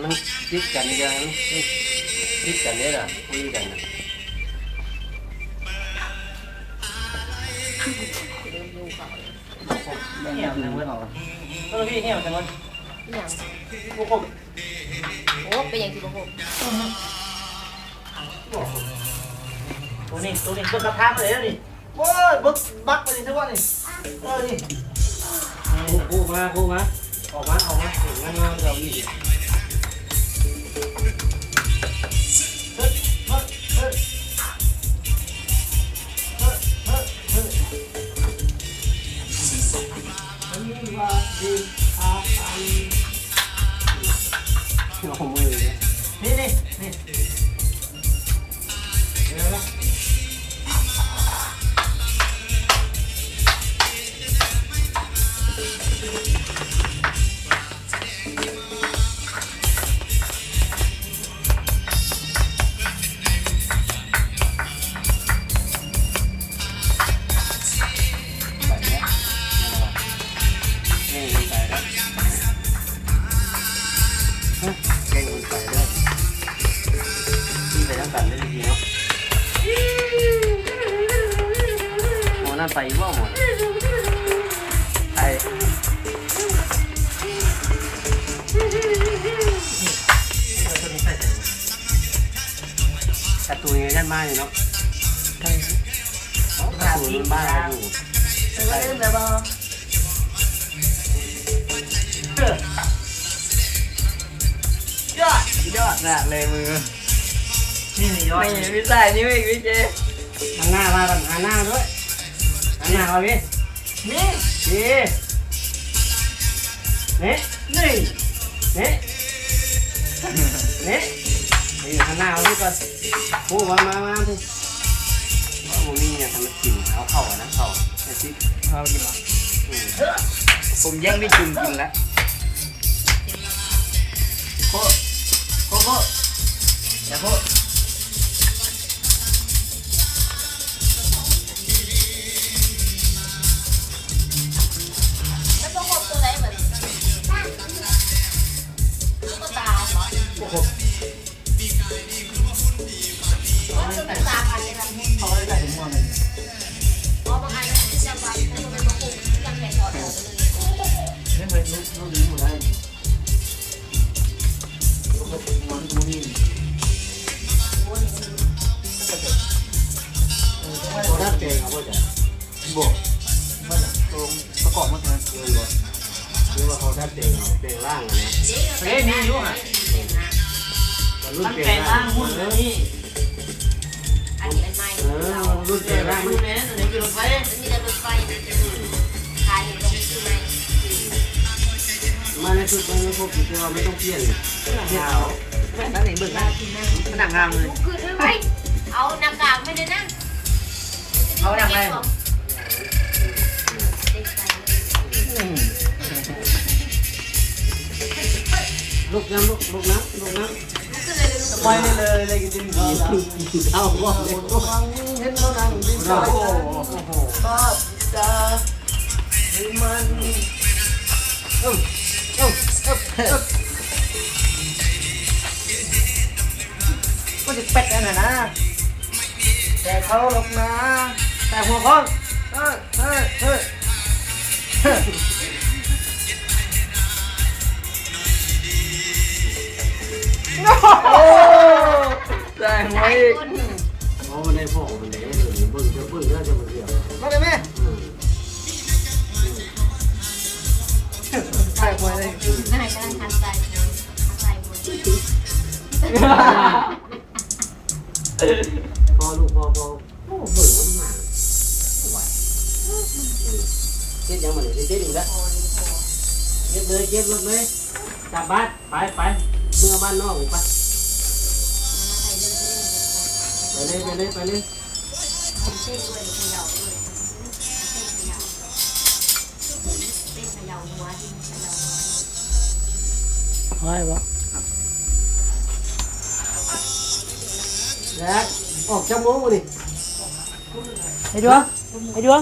มันติดกันยังติดกันเนี่ยล่ะคุยกันน่ะเริ่มอยู่เขาเหี่ยวจังเลยก็พี่เหี่ยวจังเลยอย่างพวกผมโอ้เป็นอย่างที่บอกผมตัวนี้ตัวนี้เบิกกระทะมาเลยนี่โอ้ยเบิกบักไปเลยทุกวันนี่เออนี่กูกูมากูมาออกมาออกมาถึงงั้นมาเราอีก เก่งไปแล้วเก่งไปแล้วที่ไปทั้งกันได้ดีเนาะหมนั่นไปว่หมอไอ้กร์ตูนยังได้มากเลยเนาะกร์ตูนบ้านอยู่แล้วก็เริ่มแบบ ยอดยอดน่ะเลยมือนี่นี่ยอดไม่ไม่ใส่นี่ไม่ไม่เจหันหน้ามาก่อนหันหน้าด้วยหันหน้ามาพี่นี่ดีเนะนี่เนะเนะนี่หันหน้ามาพี่ก่อนพูดมามามาพี่ว่าโมนี่เนี่ยทำกินเอาเข่านะเข่าไอ้ที่ข้ากินหรออืมผมแย่งพี่จุนกินแล้ว โเก่งเอาเก่งล่างอะนะเฮ้ยนี่อยู่อะรุ่นมันเก่งแปลงร่าล่างหุ่นเลยนี่อันนี้อันใหม่เออรุ่นเดี๋เก่งล่างดูมันแม่ตัวนี้คือรถไฟมันมีแต่รถไฟขายอยู่ตรงที่ไหนมาในชุดมันไม่พบอยู่ที่ว่าไม่ต้องเปลี่ยนเปลี่ยนเอาแม่นั่นเองเบิ่งนะมันหนังงามเลยลุกขึ้นด้วยไมเอาหน้ากากไม่ได้นั่งเด็กใส่ลูกน้ำลู ลูกน้ำลูกน้ลุกขึ้นเลยลุกไปเลยเลยกินข้าวำเอาว่าเลยเห็นเขานั่งกินข้าวโอ้โหภาพจาให้มันเอ้าเอ้าเอ้าเอ้าก็จะเป็ดกันนะนะแต่เขาหรอกนะแต่หัวค้อนเฮ้ยเฮ้ยเฮ้ย ได้ไหมใส่คนเพราะมันได้พ่อมันได้เออเบิ่งจะเบิ่งแล้วจะมาเกี่ยวมาเลยแม่อืมใส่หัวเลยนายกำลังทันใจทันใจหมดพ่อลูกพ่อพ่อโอ้เบิ่งน้ำหนักไหวเจ็ดยังมันเลยเจ็ดอีกแล้วเจ็ดเลยเจ็ดรถเลยกลับบ้านไปไปเมื่อบ้านนอกไป เรื่องเรื่องไปเลยไปเลยไปเลยผมเต้นด้วยเขย่าด้วยเต้นเขย่าเต้นเขย่าหัวที่เขย่าหัวไม่ปะแจ็คออกจากโม้ดิไอ้ดวงไอ้ดวง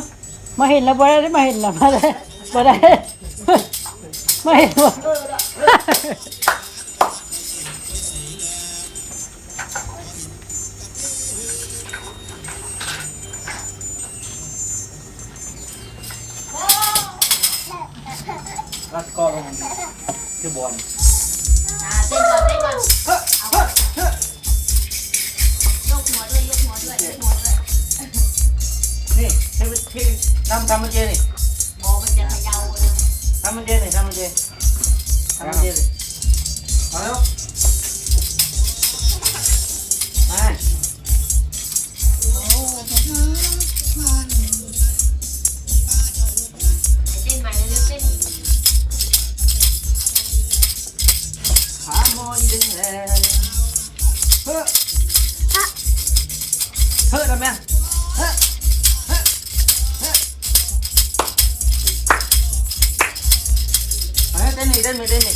มาเห็นแล้วบ่ได้มาเห็นแล้วมาได้บ่ได้มาเห็นบ่ คือบอลอ่าเต้นก่อนเต้นก่อนเฮ้ยเฮ้ยเฮ้ยยกหัวด้วยยกหัวด้วยยกหัวด้วยนี่ให้มันที่ทำทำมันเจนี่บอมันจะเขย่าเลยทำมันเจนี่ทำมันเจทำมันเจนี่เอาแล้ว อยแดงเฮ้ยเฮ้ยทำไมเฮ้ยเฮ้ยเฮ้ยเฮ้ยเต้นนี่เต้นนี่เต้นนี่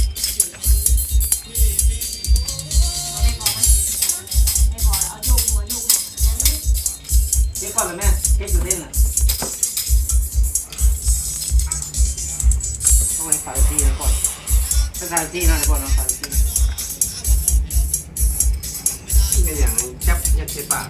ไม่พอไหมไม่พอเอายกหัวโยกหัวนั้นเจ๊ก่อนเลยแม่เจ๊อยู่เต้นน่ะต้องไปขายที่ก่อนไปขายที่นั่นก่อนนะขายที่ เป็นอย่างจับยัดใส่ปาก